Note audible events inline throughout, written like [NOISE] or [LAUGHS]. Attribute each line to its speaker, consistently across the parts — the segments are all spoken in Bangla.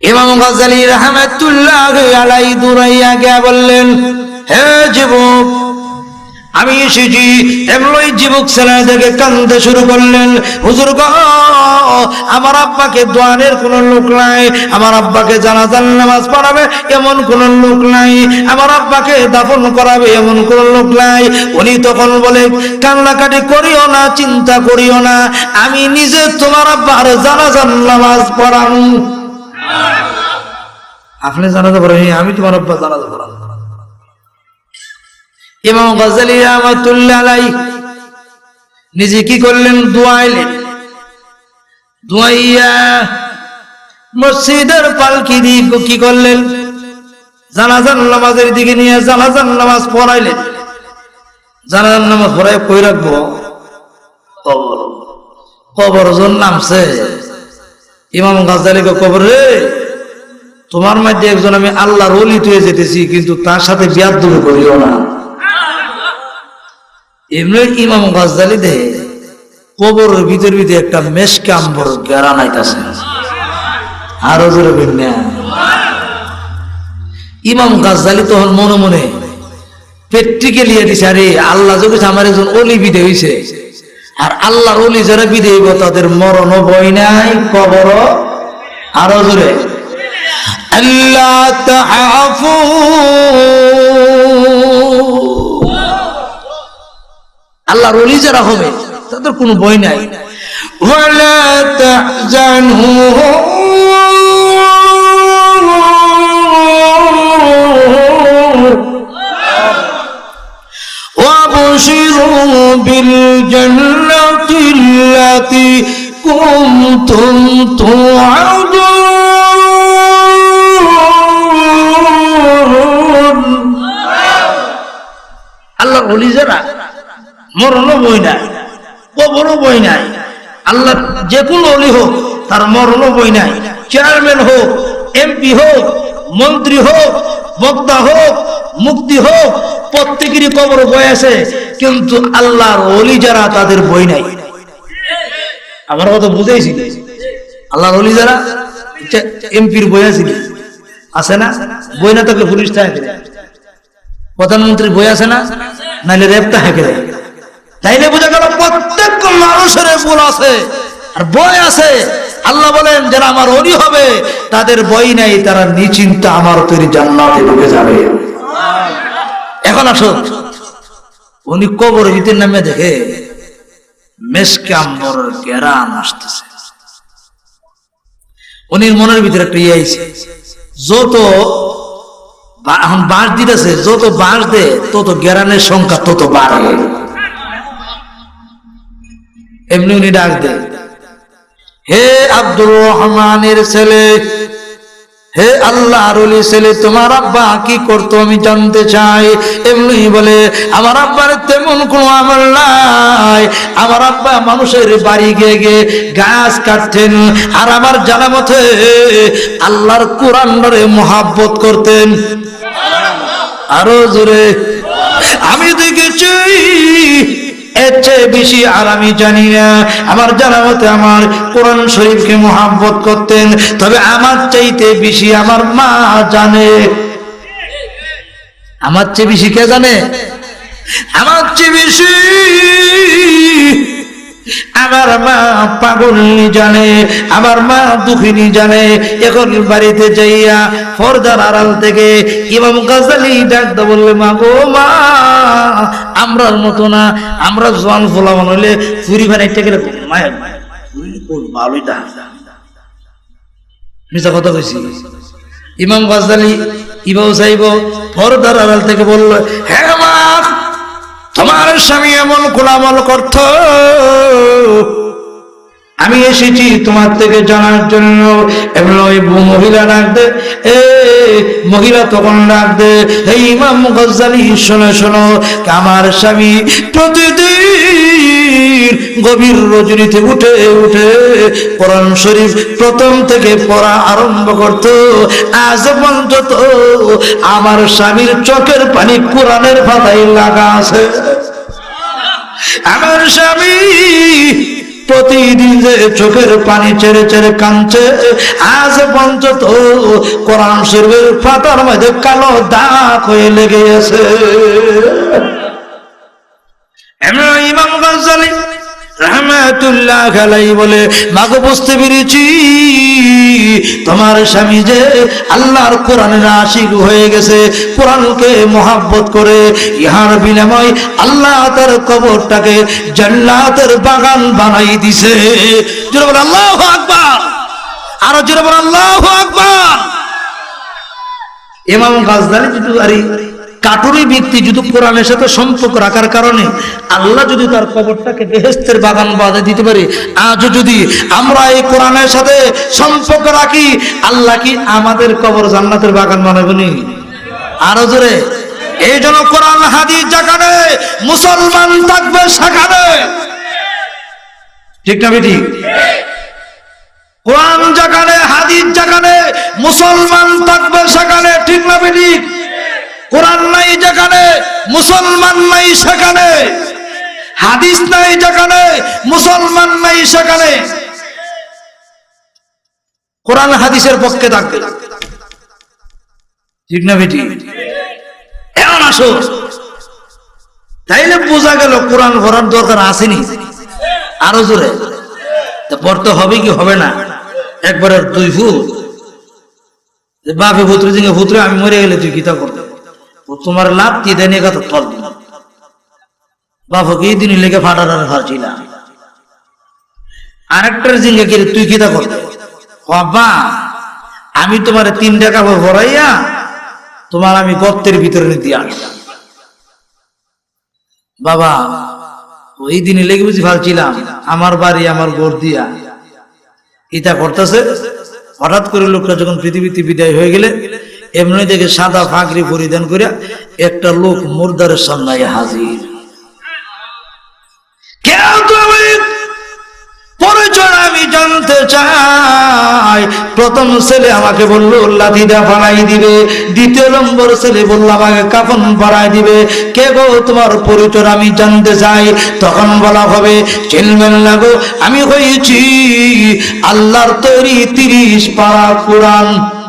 Speaker 1: ইমাম গাজালি রহমতুল্লাহ আলাই দুরাইয়া গিয়া বললেন, হে যুবক, আমি এসেছি। এমনই যুবক ছেলে থেকে কান্দতে শুরু করলেন। হুজুর গো, আমার আব্বাকে দোয়ানের কোন লোক নাই। আমার আব্বাকে জানাজান নামাজ পড়াবে এমন কোন লোক নাই। আমার আব্বাকে দাফন করাবে এমন কোন লোক নাই। উনি তখন বলে, কান্নাকাটি করিও না, চিন্তা করিও না। আমি নিজে তোমার আব্বার জানাজান নামাজ পড়ানো আপনি জানাতে পারেন আমি তোমার আব্বা জানাতে পারান ইমাম গজালি রহমাতুল্লাহ আলাই নিজে কি করলেন? দোয়াইলেন দোয়াইয়া মসজিদের পালকি দিয়ে কি করলেন? জানাজান নামাজের দিকে নিয়ে জানাজান নামাজ পড়াইলেন। জানাজান নামাজ পড়াই কই রাখব? কবর। কবর জন নামছে। ইমাম গাজালিকে কবর রে, তোমার মধ্যে একজন আমি আল্লাহর অলি তুয়ে যেতেছি, কিন্তু তার সাথে বিয়াদ দুবে করিও না। এমনি ইমাম গাজদালি দে কবর ভিতর ভিতরে একটা মেশকে আম্বর গেরা নাইতাছে। আরও জোরে বিন্যা ইমাম গাজদালি তখন মনে মনে পেট্রিকে লিয়ে দিছে, আরে, আল্লাহ যদি আমার একজন অলি বিদে হইছে আর আল্লাহর অলি যারা বিদেব তাদের মরণও বই নাই, কবরও আরও জোরে। আল্লাহ অলি যারা হবে, তাদের কোনো বই নাই। ওয়ালা بالجنة التي كنتم توعدون আল্লাহর অলি যারা মরণও বই নাই কবরও বই নাই আল্লাহ যে কোনো অলি হোক তার মরণও বই নাই চেয়ারম্যান হোক এমপি হোক মন্ত্রী হোক বক্তা হোক মুক্তি হোক প্রত্যেকেরই কবর বই আছে কিন্তু আল্লাহর অলি যারা, তাদের বই নাই। আমার কথা বুঝেছি আল্লাহর অলি যারা এমপির বই আছে কি? আছে না? বই না থাকলে পুলিশ থাকে প্রধানমন্ত্রীর বই আছে না? নাইলে হেঁকে দেয় তাইলে বোঝা গেল প্রত্যেক মানুষের ভুল আছে, আর বই আছে। আল্লাহ বলেন, যারা আমার অলি হবে, তাদের বই নাই, তারা নিশ্চিন্ত আমার তৈরি জান্নাতে ঢুকে যাবে। এখন আসো উনি কবর ভিতর নামে দেখে মেসকে আম্বর গেরান আসতেছে। উনির মনের ভিতরে একটা ইয়ে আইছে। যত এখন বাঁশ দিতেছে, যত বাঁশ দে, তত গেরানের সংখ্যা তত বাড়ে। এমনি উনি ডাক দে হে আব্দুর রহমানের ছেলে হে আল্লাহ রলি ছেলে, তোমার আব্বা কি করতো আমি জানতে চাই। এমনি বলে, আমার আব্বার তেমন কোনো আমল নাই। আমার আব্বা মানুষের বাড়ি গিয়ে গিয়ে গাছ কাটতেন আর আমার জানা মতে আল্লাহর কোরআন ধরে মহাব্বত করতেন। আরও জোরে, আমি দেখেছি এর চেয়ে বেশি আর আমি জানি না। আমার জানা মতে আমার কোরআন শরীফকে মোহাব্বত করতেন, তবে আমার চাইতে বেশি আমার মা জানে। আমার চেয়ে বেশি কে জানে? আমার চেয়ে বেশি আমার মা পাগলনি জানে, আমার মা দুঃখিনী জানে। এখন বাড়িতে যাইয়া ফরদার আড়াল থেকে ইমাম গাজালি ডাকতে বললে, মা গো মা, আমরার মতো না, আমরা জোয়ান ফোলা হলে চুরি বানাইতে গেলে মায়ের ভালোই মিশা কথা কইছি। ইমাম গাজালি ইবাউ সাহিব ফরদার আড়াল থেকে বলল হ্যাঁ মা তোমার স্বামী এমন কোলামল করত। আমি এসেছি তোমার থেকে জানার জন্য। মহিলা ডাকতে এ, মহিলা তখন ডাকতে এই ইমাম গজ্জালি শোনো শোনো। আমার স্বামী প্রতিদিন গভীর রজনীতে উঠে উঠে কোরআন শরীফ প্রথম থেকে পড়া আরম্ভ করত। আজ পর্যন্ত আমার স্বামীর চোখের পানি কোরআনের পাতায় লাগা আছে। আমার স্বামী প্রতিদিন যে চোখের পানি ছেড়ে ছেড়ে কাঁদছে, আজ পঞ্চত কোরআন শরীফের পাতার মধ্যে কালো দাগ হয়ে লেগে আছে। ইমাম গাজ্জালি আলাই বলে, মাগো বুঝতে পেরেছি, তোমার স্বামী যে আল্লাহর কোরআনের আশিক হয়ে গেছে, কোরআনকে করে, ইহার বিনিময় আল্লাহ তার কবরটাকে জান্নাতের বাগান বানাই দিছে। আল্লাহ আরও জোরে আল্লাহ আকবার! ইমাম গাজদালি যদি কাটুরি ব্যক্তি যদি কোরআনের সাথে সম্পর্ক রাখার কারণে আল্লাহ যদি তার কবরটাকে বেহেস্তের বাগান বাঁধে দিতে পারে, আজও যদি আমরা এই কোরআনের সাথে সম্পর্ক রাখি, আল্লাহ কি আমাদের কবর জান্নাতের বাগান বানাবে নি? আরও জোরে। এই জন্য কোরআন, হাদিস যেখানে মুসলমান থাকবে সেখানে। ঠিক না বেটি? কোরআন যেখানে, হাদিস যেখানে মুসলমান থাকবে সেখানে, ঠিক না বেটি? কোরআন নাই যেখানে, মুসলমান নাই সেখানে, হাদিস নাই যেখানে, মুসলমান নাই সেখানে। কোরআন হাদিসের পক্ষে থাকবে। ঠিক না বেটি? এমন আসো। তাইলে বোঝা গেল কোরআন ভরার দরকার আসেনি। আরও জোরে। পড়তে হবে কি হবে না? একবারে দুই ফুট। বাপে ভুতরে দিকে ভুতরে আমি মরে গেলে তুই কিতা করতে ও তোমার লাভ কি দেন কথা তল বাপকে দিন লেগে ফাটার ফারছিলাম আরেকটার জিঙ্গে কি তুই কিতা করতে বাবা আমি তোমার তিন টাকা ভরাইয়া তোমার আমি গর্তের ভিতরে দিয়ে আসলাম। বাবা ওই দিনে লেগে বুঝি ফালছিলাম আমার বাড়ি, আমার গোর দিয়া। ইটা করতেছে, হঠাৎ করে লোকটা যখন পৃথিবীতে বিদায় হয়ে গেলে এমনি দেখে সাদা ফাঁকরি পরিধান করে একটা লোক মুর্দারের সামনে হাজির। আমি জানতে চাই। প্রথম ছেলে আমাকে বলল লাঠিটা ফালাই দিবে। দ্বিতীয় নম্বর ছেলে বলল, আমাকে কাফন ফাড়াই দিবে। কে গো, তোমার পরিচয় আমি জানতে চাই। তখন বলা হবে, চিনবেন লাগো আমি হয়েছি আল্লাহর তৈরি তিরিশ পাড়া কোরআন।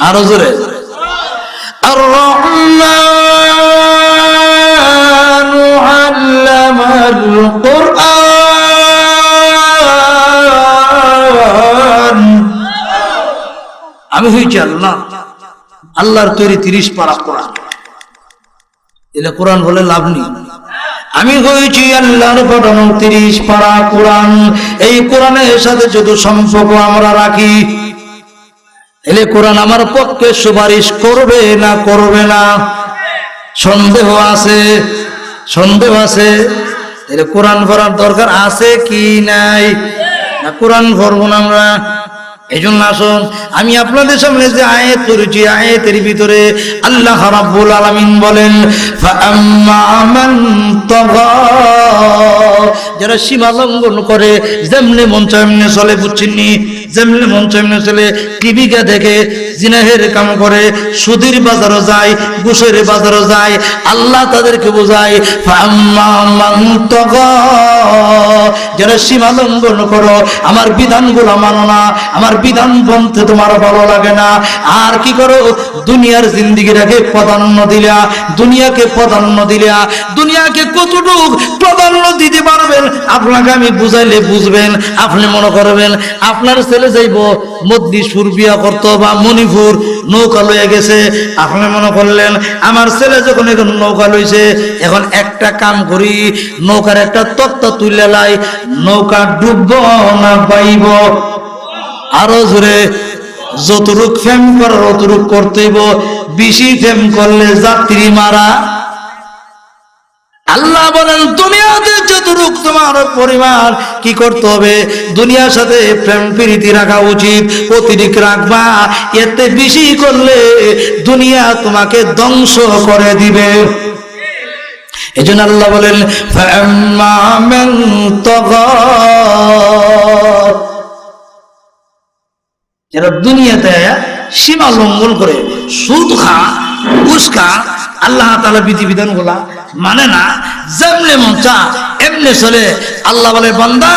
Speaker 1: আরও জোরে। আমি হয়েছি আল্লাহ। আল্লাহর তৈরি তিরিশ পারা কোরআন। এলে কোরআন হলে লাভ নেই। আমি হয়েছি আল্লাহর ঘটনা তিরিশ পারা কোরআন। এই কোরআনের সাথে যদি সম্পর্ক আমরা রাখি এলে কোরআন আমার পক্ষে সুপারিশ করবে না করবে না? সন্দেহ আছে? সন্দেহ আছে? তাহলে কোরআন ভরার দরকার আছে কি নাই? কোরআন পড়ব না আমরা। এই জন্য আসুন, আমি আপনাদের সামনে যে আয়াত করেছি, আয়াতের ভিতরে আল্লাহ রাব্বুল আলামিন বলেন যারা সীমা লঙ্ঘন করে, যেমনি মন চায় এমনি চলে, বুঝছেননি? যেমনি মন চায় এমনি চলে, টিভিকে দেখে জিনাহের কাম করে সুধীর বাজারও যায়, ঘুষের বাজারও যায়, আল্লাহ তাদেরকে বোঝায় যারা সীমা লঙ্ঘন করো, আমার বিধানগুলো মানো না, আমার বিধান বলতে তোমার ভালো লাগে না। আর কি করো? দুনিয়ার জিন্দিগিটাকে প্রাধান্য দিলা, দুনিয়াকে প্রাধান্য দিলা, দুনিয়াকে কতটুক প্রাধান্য দিতে পারবেন, আপনাকে আমি বুঝাইলে বুঝবেন, আপনি মনে করবেন, আপনার ছেলে যাইব মদ্দি সুরবিয়া করতো বা মণিপুর নৌকা লয়ে গেছে, আপনি মনে করলেন, আমার ছেলে যখন এখন নৌকা লইছে, এখন একটা কাম করি, নৌকার একটা তত্ত্ব তুলে লাই নৌকা ডুবব না পাইব। আরও জোরে, যতটুক ফেম করার অতটুক করতেইব বেশি ফেম করলে যাত্রী মারা। আল্লাহ বলেন, দুনিয়াতে যতটুক তোমার পরিমাণ, কি করতে হবে? দুনিয়ার সাথে প্রেম প্রীতি রাখা উচিত অতিরিক্ত রাখবা এতে বেশি করলে দুনিয়া তোমাকে ধ্বংস করে দিবে। এই জন্য আল্লাহ বলেন যারা দুনিয়াতে সীমা লঙ্ঘন করে, সুদ খা উস্কা আল্লাহ তালা বিধিবিধানগুলা মানে না, যেমনে মন চা, এমনি চলে। আল্লাহ বলে, বান্দা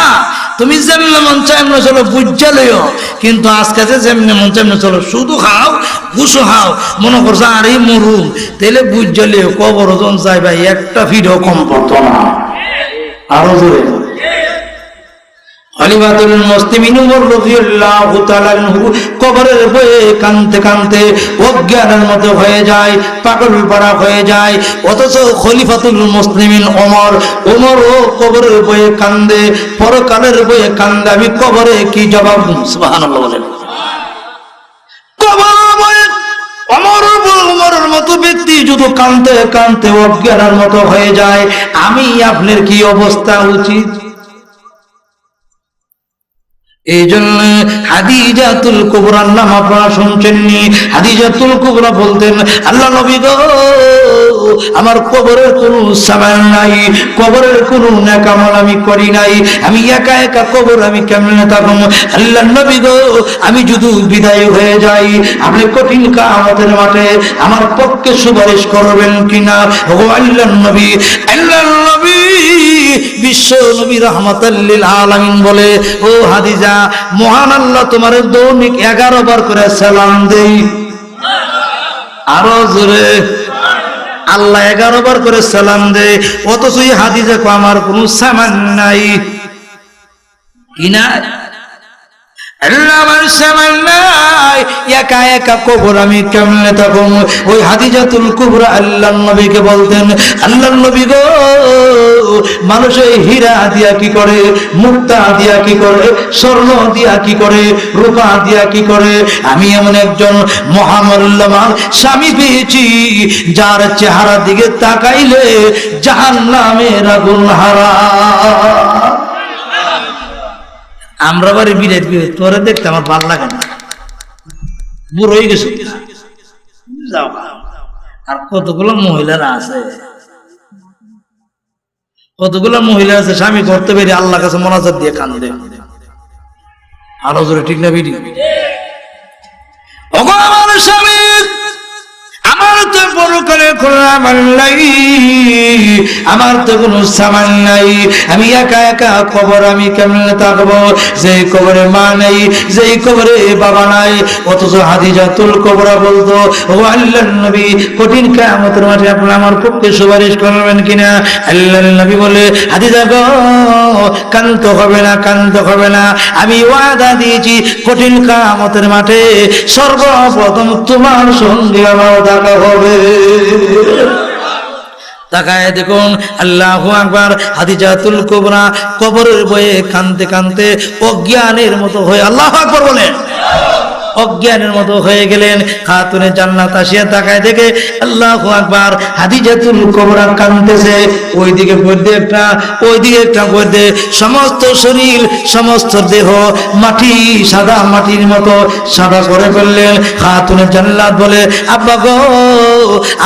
Speaker 1: তুমি যেমনে মন চাই এমনি চলো, বুঝা লইও। কিন্তু আজকে যে যেমনি মন চাই এমনি চলো, শুধু খাও, ঘুষো খাও, মনে করছ, আরে, মরুম। তাহলে বুঝা লিও কবর ওজন চাই ভাই, একটা ফিডও কম পড়তো না। আরও জোরে। কবরের মতো হয়ে যায় হয়ে যায়। অথচ ও কান্দে, পরকালের বয়ে কান্দে। আমি কবরে কি জবাব? সুবহানাল্লাহ মতো ব্যক্তি যদি কানতে কানতে অজ্ঞানের মতো হয়ে যায়, আমি আপনার কি অবস্থা উচিত? এই জন্য হাদিজাতুল কুবরার নাম আপনারা শুনছেননি। হাদিজাতুল কুবরা বলতেন, আল্লাহ নবী গো, আমার কবরের কোনো সামান নাই, কবরের কোনো নেকামল আমি করি নাই। আমি একা একা কবর আমি কেমনে থাকুম? আল্লাহ নবী গো, আমি যদি বিদায় হয়ে যাই, আপনি কঠিন কা আমাদের মাঠে আমার পক্ষে সুপারিশ করবেন কিনা? ও আল্লাহ নবী আল্লাহ নবী, বিশ্ব নবী রহমতাল্লিল আলামিন বলে, ও হাদিজা মহান আল্লাহ তোমার দৈনিক এগারো বার করে সালাম দেই। আরও জোরে। আল্লাহ এগারো বার করে সালাম দেয় অথচ কো আমার কোনো সামান নাই। কিনা আল্লাহ আমার সামান নাই একা একা আমি ওই বলতেন গো হীরা কি করে, মুক্তা কি করে, স্বর্ণ দিয়া কি করে, রূপা দিয়া কি করে? আমি এমন একজন মহামূল্যবান স্বামী পেয়েছি, যার চেহারা দিকে তাকাইলে জাহান নামের আগুন হারা। আমরা বাড়ি বিরাট বিরাট তোরে দেখতে আমার ভালো লাগে না। বুড়ো হয়ে গেছে। যাও। আর কতগুলো মহিলারা আছে? কতগুলো মহিলা আছে, স্বামী করতে পেরে আল্লাহ কাছে মনাজাত দিয়ে কান্দে। আরও জোরে ঠিক না, বিডি? আমার স্বামী! তো কোনো আমার নাই। আমার তো কোনো সামান নাই। আমি একা একা কবর আমি কেমনে থাকব? যে কবরে মা কবরে বাবা নাই। অথচ কবরা বলতো, ও আল্লাহ নবী, কঠিন কামতের মাঠে আপনি আমার পক্ষে সুপারিশ করবেন কিনা? আল্লাহ নবী বলে, হাদিজা গো কান্ত হবে না কান্ত হবে না। আমি ওয়াদা দিয়েছি, কঠিন কামতের মাঠে সর্বপ্রথম তোমার সঙ্গে আমার হবে। তাকায় দেখুন, আল্লাহ আকবার, হাদিজাতুল কোবরা, কবরের বয়ে কানতে কানতে অজ্ঞানের মতো হয়ে আল্লাহ আকবর বলেন। অজ্ঞানের মতো হয়ে গেলেন। খাতুনে জান্নাত আসিয়া তাকায় দেখে আল্লাহ আকবার হাদিজাতুল কোবরা কানতেছে ওইদিকে পড়তে একটা, ওইদিকে একটা পড়তে সমস্ত শরীর, সমস্ত দেহ মাটি, সাদা মাটির মতো সাদা করে ফেললেন। খাতুনে জান্নাত বলে, আব্বা গো,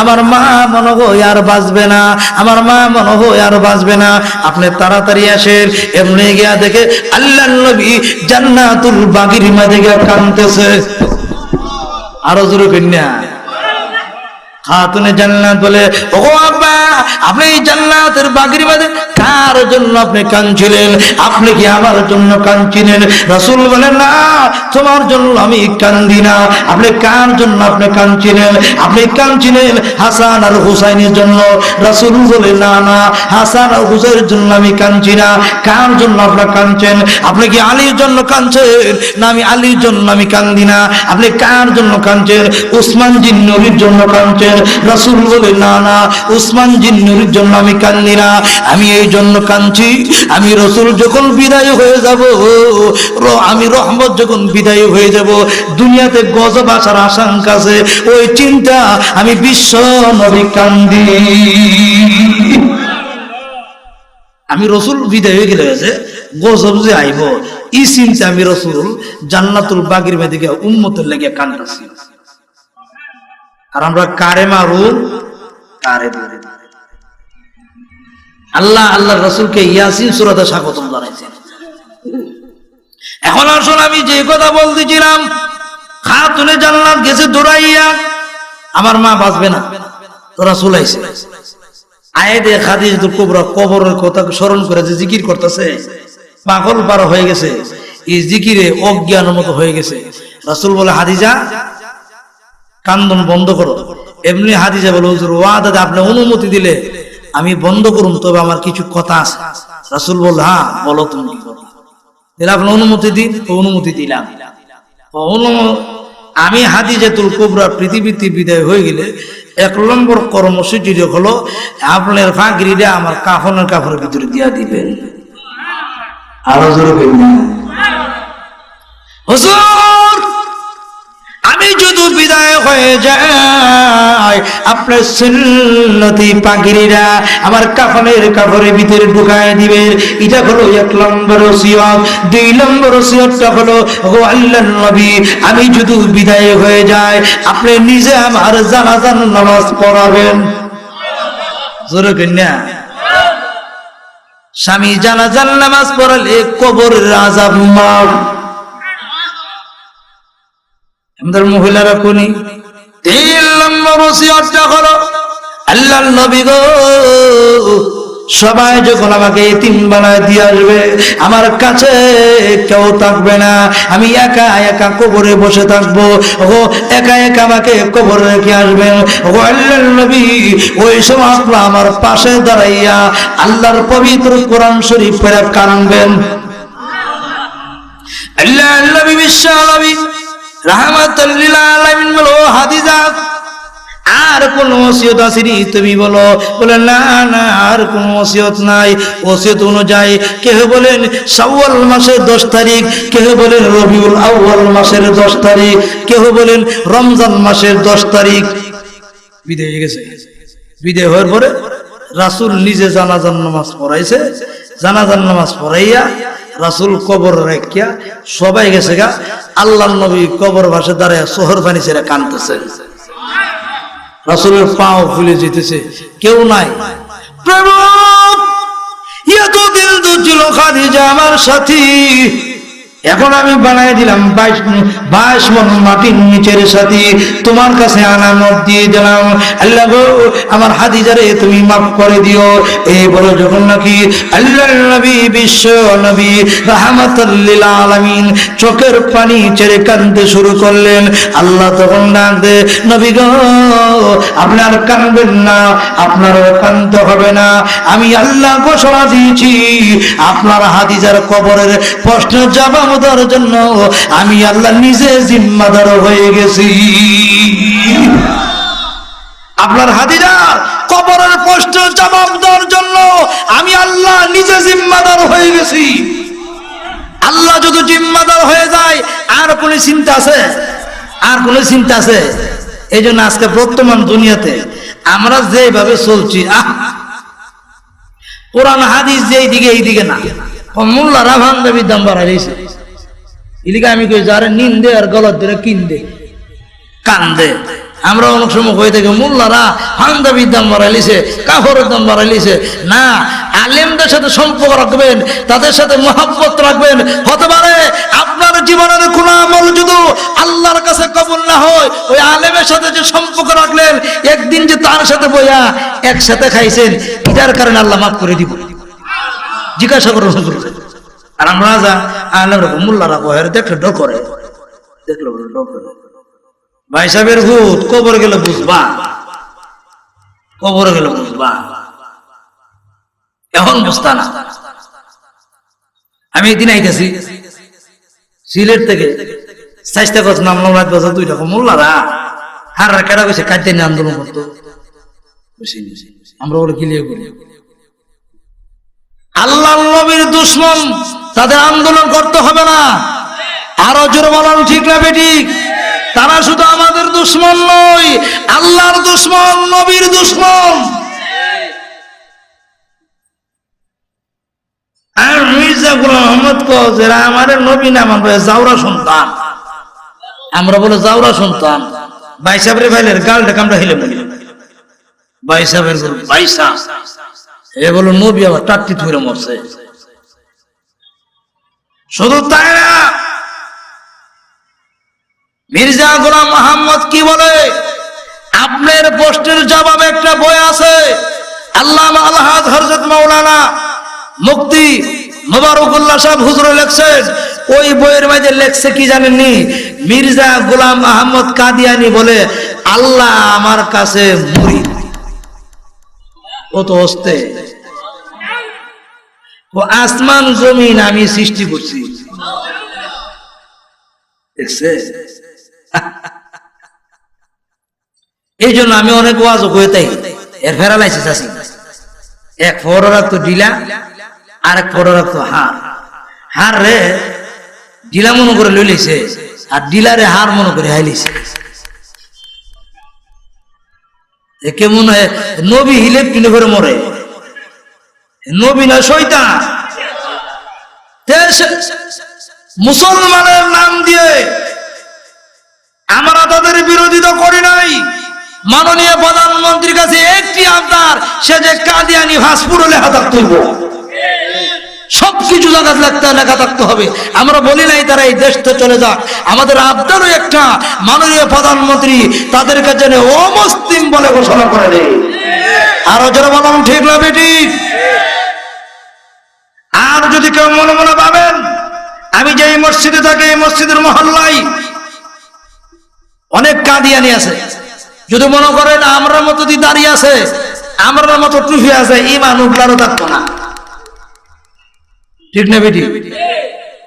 Speaker 1: আমার মা মনে হয় আর বাঁচবে না, আমার মা মনে হয় আর বাঁচবে না। আপনি তাড়াতাড়ি আসেন। এমনি গিয়া দেখে আল্লাহ নবী জান্নাতুল বাগির মাঝে গিয়া কানতেছে আরও জোরে কন্যা খাতুনে জান্নাত বলে ও আব্বা, আপনি জান্নাতের বাগির মাঝে কার জন্য আপনি কাঁদছিলেন? আপনি কি আমার জন্য কাঁদছিলেন? রাসূল বলেন, না, তোমার জন্য আমি কান্দি না। আপনি কার জন্য আপনি কাঁদছিলেন? আপনি কাঁদছিলেন হাসান আর হুসাইনের জন্য। রাসূল বলে, না না, হাসান আর হুসাইনের জন্য আমি কাঁদছি না। কার জন্য আপনি কাঁদছেন? আপনি কি আলীর জন্য কাঁদছেন? না, আমি আলীর জন্য আমি কান্দি না। আপনি কার জন্য কাঁদছেন? উসমান জিন্নুরির জন্য কাঁদছেন? রাসূল বলে না না, উসমান জিন্নুরির জন্য আমি কান্দি না, আমি এই জন্য কাঁদছি, আমি রসুল যখন বিদায় হয়ে যাব আমি রহমত যখন বিদায় হয়ে যাব, দুনিয়াতে গজব আসার আশঙ্কা আছে, ওই চিন্তা আমি বিশ্ব নবী কান্দি। আমি রসুল বিদায় হয়ে গেলে গেছে গজব যে আইব ই চিন্তা আমি রসুল জান্নাতুল বাগির মেদিকে উম্মতের লেগে কান্দাছি। আর আমরা কারে মারু কারে ধরে আল্লাহ আল্লাহ রসুলকে ইয়াসিন সুরাতে স্বাগতম জানাইছেন এখন আসুন আমি যে কথা বলতেছিলাম, খাতুনে জান্নাত গেছে দৌড়াইয়া আমার মা বাঁচবে না। তোরা চলাইছে আয়েদে খাদিজাতুল কুবরা কবরের কথা স্মরণ করে যে জিকির করতেছে, পাগল পার হয়ে গেছে। এই জিকিরে অজ্ঞান মতো হয়ে গেছে। রাসূল বলে, হাদিজা কান্দন বন্ধ করো। এমনি হাদিজা বলে, হুজুর ওয়াদাতে আপনি অনুমতি দিলে আমি বন্ধ করুন, তবে আমার কিছু কথা আছে। রাসূল বলল হ্যাঁ বলো তুমি আপনি অনুমতি দিন অনুমতি দিলাম। আমি হাদিজাতুল কুবরা পৃথিবীতে বিদায় হয়ে গেলে এক নম্বর কর্মসূচি হলো, আপনার ফাঁকরিটা আমার কাফনের কাপড়ের ভিতরে দিয়া দিবেন। আরও জোরে হুজুর! বিদায় হয়ে যাই আপনার সুন্নতি পাগিরিরা আমার কাফনের কাপড়ের ভিতরে ঢুকায় এটা হলো এক নম্বর দুই নম্বর ওসিয়তটা হলো ও আল্লাহর নবী, আমি যদি বিদায় হয়ে যাই, আপনি নিজে আমার জানাজান নামাজ পড়াবেন। কন্যা। স্বামী জানাজান নামাজ পড়ালে কবরের আজাব মাফ আমাদের মহিলারা কোনি তিন নম্বর ওসিয়তটা হলো, আল্লাহর নবী গো, সবাই যখন আমাকে তিন বানায় দিয়ে আসবে, আমার কাছে কেউ থাকবে না। আমি একা একা কবরে বসে থাকব। ও একা একা আমাকে কবরে রেখে আসবেন। ও আল্লাহর নবী ওই সময় আপনারা আমার পাশে দাঁড়াইয়া আল্লাহর পবিত্র কোরআন শরীফ পড়ে কানবেন আল্লাহ নবী বিশ্ব নবী হাদিজা। আর কোন ওসিয়ত আসেনি তুমি বলো। বলে, না না, আর কোন ওসিয়ত নাই। ওসিয়ত অনুযায়ী কেহ বলেন শাওয়াল মাসের দশ তারিখ, কেহ বলেন রবিউল আউয়াল মাসের দশ তারিখ, কেহ বলেন রমজান মাসের দশ তারিখ। বিদায় হয়ে গেছে। বিদায় হওয়ার পরে রাসূল নিজে জানাজান নামাজ পড়াইছে। জানাজান নামাজ পড়াইয়া রাসূল কবর রেখা সবাই গেছে গা আল্লাহ নবী কবর ভাষে দাঁড়ায় শহর পানি ছেড়ে কানতেছে রাসুলের পাও ফুলে যেতেছে, কেউ নাই। প্রেম এতদিন তো ছিল খাদিজা আমার সাথী এখন আমি বানাই দিলাম বাইশ বাইশ মন মাটির নিচের সাথে। তোমার কাছে আনামত দিয়ে দিলাম। আল্লাহ গো, আমার হাদিজারে তুমি মাফ করে দিও। এই বলো যখন নাকি আল্লাহ নবী, বিশ্ব নবী রাহমাতুল্লিল আলামিন, চোখের পানি ছেড়ে কাঁদতে শুরু করলেন। আল্লাহ তখন ডাক দে, নবী গো, আপনার কাঁদবেন না, আপনারও কাঁদতে হবে না। আমি আল্লাহ ঘোষণা দিয়েছি, আপনার হাদিজার কবরের প্রশ্ন জবাব দেওয়ার জন্য আমি আল্লাহ নিজে জিম্মাদার হয়ে গেছি। আপনার হাদিজার কবরের প্রশ্ন জবাব দেওয়ার জন্য আমি আল্লাহ নিজে জিম্মাদার হয়ে গেছি। আল্লাহ যদি জিম্মাদার হয়ে যায়, আর কোনো চিন্তা আছে? আর কোনো চিন্তা আছে? এই জন্য আজকে বর্তমান দুনিয়াতে আমরা যেভাবে চলছি, আহ! কোরআন, হাদিস যে এইদিকে এইদিকে না। মোল্লা রাভান দেবীর দাম বাড়াই দিয়েছে। এদিকে আমি কই যারে নিন্দে আর গলত ধরে কিনদে কান্দে। আমরা অনেক সময় হয়ে থাকে, মোল্লারা হান্দাবির দাম বাড়াইলিছে কাপড়ের দাম বাড়াইলিছে। না, আলেমদের সাথে সম্পর্ক রাখবেন, তাদের সাথে মহাব্বত রাখবেন। হতে পারে আপনার জীবনের কোন আমল যদি আল্লাহর কাছে কবুল না হয়, ওই আলেমের সাথে যে সম্পর্ক রাখলেন, একদিন যে তার সাথে বইয়া একসাথে খাইছেন, এটার কারণে আল্লাহ মাফ করে দিব। জিজ্ঞাসা করো হুজুর। আর আমরা যা মোল্লারা ডর করে। ভাই সাহেবের ভূত, কবর বুঝবা। কবর বুঝবা। এখন বুঝতা না। আমি একদিন আইতেছি, সিলেট থেকে চাইস্তা গছ নাম রাত দুই টাকা মোল্লারা হার কেডা কইছে কাটতে নিয়ে আন্দোলন করতো। আমরা কিলিয়ে করি? আল্লাহ নবীর দুশ্মন তাদের আন্দোলন করতে হবে না। আরও জোর বলানো ঠিক না বেঠিক। তারা শুধু আমাদের দুশ্মন নয়, আল্লাহর দুশ্মন, নবীর দুশ্মন। আমাদের আমার বলে বাইসাবরে ভাইলের বাইসাবের বাইসা এ নবী আবার শুধু তাই না, মির্জা গোলাম মোহাম্মদ কি বলে? আপনার প্রশ্নের জবাবে একটা বই আছে আল্লাহ মুক্তি ওই বইয়ের কি জানেননি? মির্জা কাদিয়ানি বলে, আল্লাহ আমার কাছে মুড়ি। ও তো হস্তে ও আসমান জমিন আমি সৃষ্টি করছি। [LAUGHS] এই জন্য আমি অনেক ওয়াজ হয়ে তাই। এর ফেরালাইছিস আছি এক ফোর রাখতো ডিলা আর এক ফোর রাখতো হার হার রে, ডিলা মনে করে লইলিছে আর ডিলারে হার মনে করে হাইলিছে কেমন হয় নবী হিলে পিনে করে মরে। নবী না শৈতান মুসলমানের নাম দিয়ে আমরা তাদের বিরোধিতা করি নাই। মাননীয় প্রধানমন্ত্রীর কাছে একটি আবদার, সে যে কাদিয়ানি ভাসপুর লেখা থাকতে হইব সবকিছু জায়গা লাগতে লেখা থাকতে হবে। আমরা বলি নাই তারা এই দেশ থেকে চলে যাক। আমাদের আবদারও একটা। মাননীয় প্রধানমন্ত্রী তাদেরকে যেন অমুসলিম বলে ঘোষণা করে দেয়। আরও যারা বললাম ঠিক না বেটি আর যদি কেউ মনে মনে পাবেন আমি যে মসজিদে থাকি, এই মসজিদের মহল্লাই অনেক কাদিয়ানি আছে। যদি মনে করেন আমরা মতো দি দাঁড়িয়ে আছে, আমরা মতো টুফি আছে, ইমান উঠলারও থাকতো না। ঠিক না বেটি?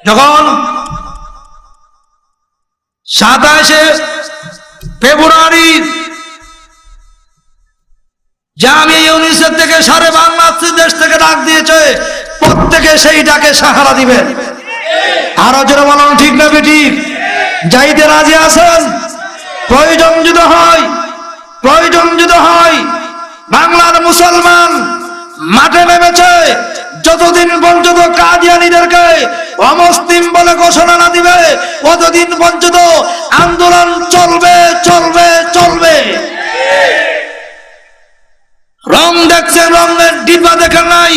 Speaker 1: যখন সাতাশে ফেব্রুয়ারি জামি ইউনিসেফ থেকে সারে বাংলাদেশ দেশ থেকে ডাক দিয়েছে, প্রত্যেকে সেই ডাকে সাহারা ঠিক রাজি প্রয়োজন হয় প্রয়োজন হয়, বাংলার মুসলমান মাঠে নেমেছে, যতদিন পর্যন্ত কাদিয়ানিদেরকে অমুসলিম বলে ঘোষণা না দিবে, ততদিন পর্যন্ত আন্দোলন চলবে চলবে চলবে রং দেখছেন রঙের ডিব্বা দেখেন নাই?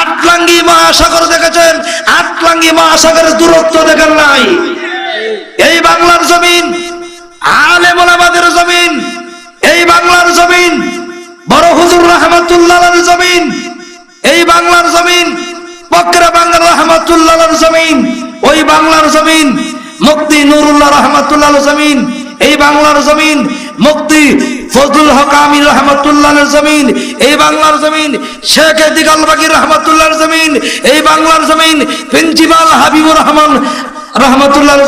Speaker 1: আটলাঙ্গি মহাসাগর দেখেছেন? আটলাঙ্গি মহাসাগরের দূরত্ব দেখেন নাই। এই বাংলার জমিন আলে মোলাবাদের জমিন, এই বাংলার জমিন, বড় হুজুর রহমতুল্লাহর জমিন, এই বাংলার জমিন, বকরা বাংলার রহমতুল্লাহর জমিন, ওই বাংলার জমিন, মুক্তি নুরুল্লাহ রহমতুল্লাহ জমিন, এই বাংলার জমিন মুক্তি হক জমিন, এই বাংলার জমিন, শেখ জমিন, এই বাংলার জমিন, প্রিন্সিপাল হাবিবুর রহমান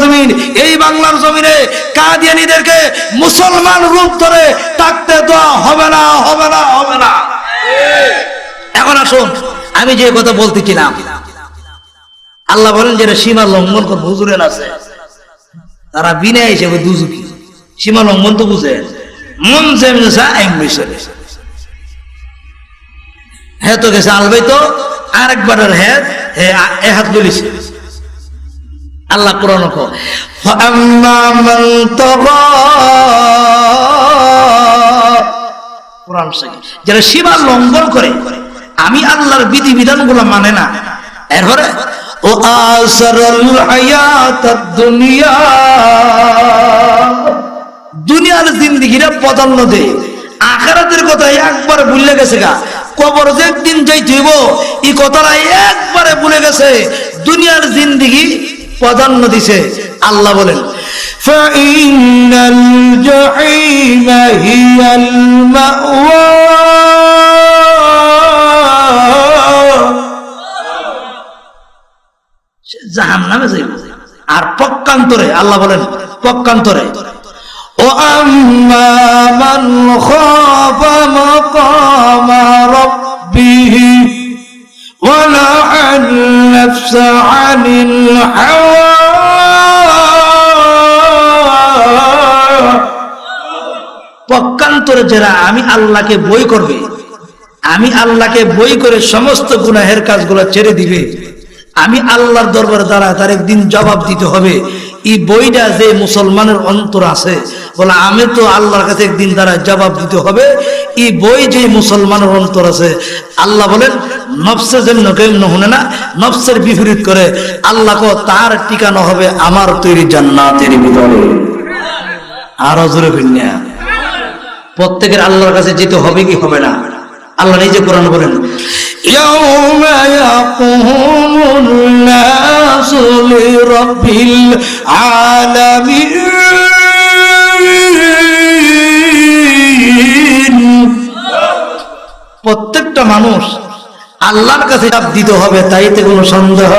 Speaker 1: জমিন, এই বাংলার জমিনে কাদিয়ানিদেরকে মুসলমান রূপ ধরে থাকতে দেওয়া হবে না হবে না হবে না। এখন আসুন, আমি যে কথা বলতেছিলাম আল্লাহ বলেন যেটা সীমা লঙ্ঘন করব, হুজুরের আছে। তারা বিনা হিসেবে দুজুকি সীমা লঙ্ঘন তো বুঝে। মন জেমসা ইংলিশে হ্যাঁ তো গেছে আলবাই তো, আরেকবারের হ্যাঁ হ্যাঁ বলিছে আল্লাহ কোরআন কোরআন যারা সীমা লঙ্ঘন করে, আমি আল্লাহর বিধি বিধানগুলো মানে না। এরপরে ও হায়াত দুনিয়া। দুনিয়ার জিন্দিগিরা প্রাধান্য দেয় আখারাতের কথা একবার ভুলে গেছে গা কবর যে একদিন যাই থইব এই কথাটা একবারে ভুলে গেছে দুনিয়ার জিন্দিগি প্রাধান্য দিছে আল্লাহ বলেন فإن الجحيم هي المأوى জাহান নামে যাইব আর পক্ষান্তরে আল্লাহ বলেন পক্ষান্তরে পক্ষান্তরে যারা আমি আল্লাহকে বই করবে, আমি আল্লাহকে বই করে সমস্ত গুনাহের কাজগুলো ছেড়ে দিবে, আমি আল্লাহর দরবারে দ্বারা তার একদিন জবাব দিতে হবে। এই বইটা যে মুসলমানের অন্তর আছে, বলে আমি তো আল্লাহর কাছে একদিন দ্বারা জবাব দিতে হবে, এই বই যে মুসলমানের অন্তর আছে, আল্লাহ বলেন নফসের জন্য কেউ শুনে না, নফসের বিপরীত করে আল্লাহকে তার টিকানো হবে আমার তৈরি জান্নাতের ভিতরে। আরও জোরে কন্যা প্রত্যেকের আল্লাহর কাছে যেতে হবে কি হবে না? আল্লাহ নিজে কোরআন বলেন প্রত্যেকটা মানুষ আল্লাহর কাছে চাপ দিতে হবে তাইতে কোনো সন্দেহ